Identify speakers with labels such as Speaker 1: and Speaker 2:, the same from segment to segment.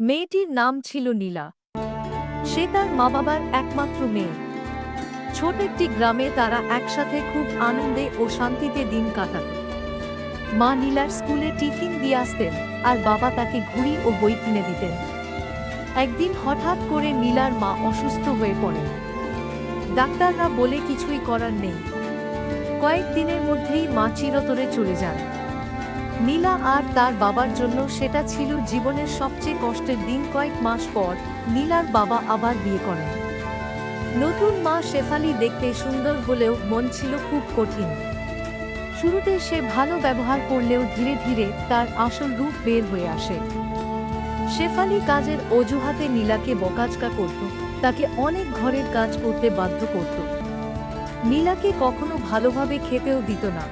Speaker 1: মেয়েটির নাম ছিল নীলা। সে তার মা বাবার একমাত্র মেয়ে। ছোট একটি গ্রামে তারা একসাথে খুব আনন্দে ও শান্তিতে দিন কাটাত। মা নীলার স্কুলে টিফিন দিয়ে আসতেন আর বাবা তাকে ঘুড়ি ও বই কিনে দিতেন। একদিন হঠাৎ করে নীলার মা অসুস্থ হয়ে পড়েন ডাক্তাররা বলে কিছুই করার নেই। কয়েকদিনের মধ্যেই মা চিরতরে চলে যান। নীলা আর তার বাবার জন্য সেটা ছিল জীবনের সবচেয়ে কষ্টের দিন কয়েক মাস পর নীলার বাবা আবার বিয়ে করেন। নতুন মা শেফালি দেখতে সুন্দর হলেও মন ছিল খুব কঠিন। শুরুতে সে ভালো ব্যবহার করলেও ধীরে ধীরে তার আসল রূপ বের হয়ে আসে। শেফালি কাজের অজুহাতে নীলাকে বকাজকা করত, তাকে অনেক ঘরের কাজ করতে বাধ্য করত। নীলাকে কখনো ভালোভাবে খেতেও দিত না।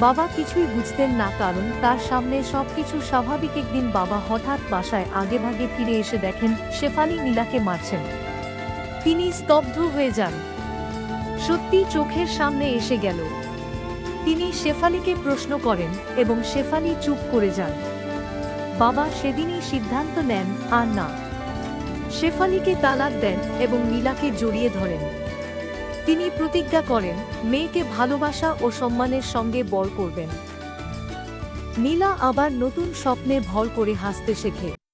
Speaker 1: বাবা কিছুই বুঝতেন না, কারণ তার সামনে সবকিছু স্বাভাবিক একদিন বাবা হঠাৎ বাসায় আগে ভাগে ফিরে এসে দেখেন শেফালি নীলাকে মারছেন। তিনি স্তব্ধ হয়ে যান। সত্যি চোখের সামনে এসে গেল। তিনি শেফালিকে প্রশ্ন করেন এবং শেফালি চুপ করে যান। বাবা সেদিনই সিদ্ধান্ত নেন আর না। শেফালিকে তালাক দেন এবং নীলাকে জড়িয়ে ধরেন। তিনি প্রতিজ্ঞা করেন, মেয়েকে ভালোবাসা ও সম্মানের সঙ্গে বর করবেন। নীলা আবার নতুন স্বপ্নে ভর করে হাসতে শেখে।